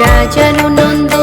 রাজানো নন্দন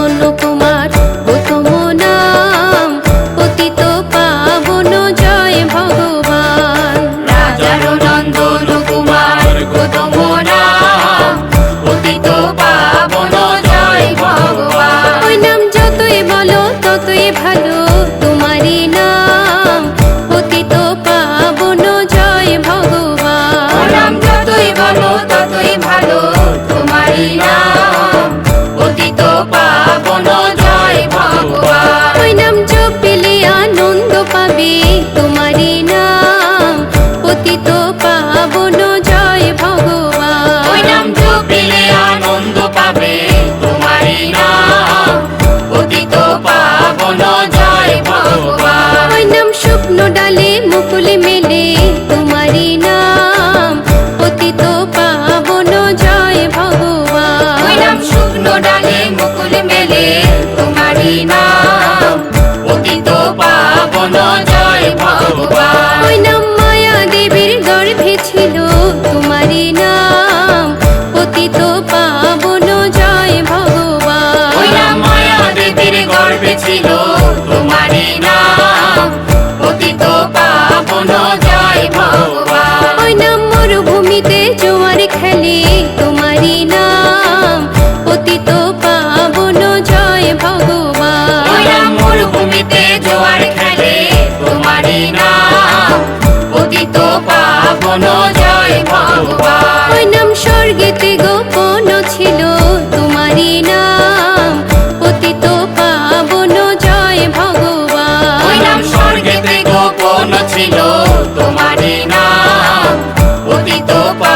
ডালে মুকুলি মেলে তোমারি নাম পতিত পাবন জয় ভগবান। নাম শুকনো ডালে মুকুল মেলে তোমারি নাম পতিত পাবন পাবন জয় ভগবান। ওই নাম স্বর্গেতে গোপন ছিল তোমারই নাম। পতিত পাবন জয় ভগবান। ওই নাম স্বর্গেতে গোপন ছিল তোমারই নাম। পতিত পাবন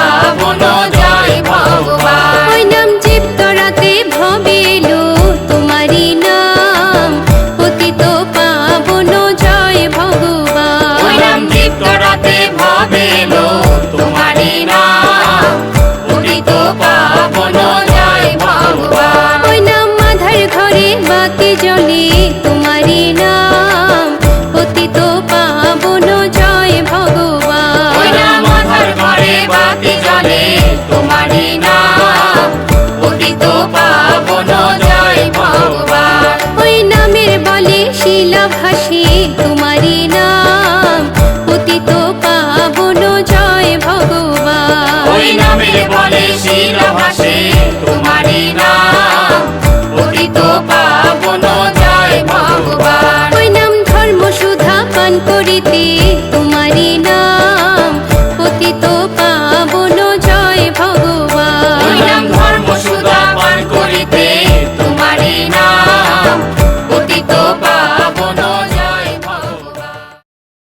ঘরে বাতি জলে তোমারই নাম পতিত পাবন জয় ভগবান। মাথার ঘরে বাতি জ্বলে তোমারই নাম পতিত পাবন জয় ভগবান। ওই নামের বলে শিলা ভাসে তোমারই নাম পতিত পাবন জয় ভগবান। ওই নামের বলে শিলা ভাসে দিতে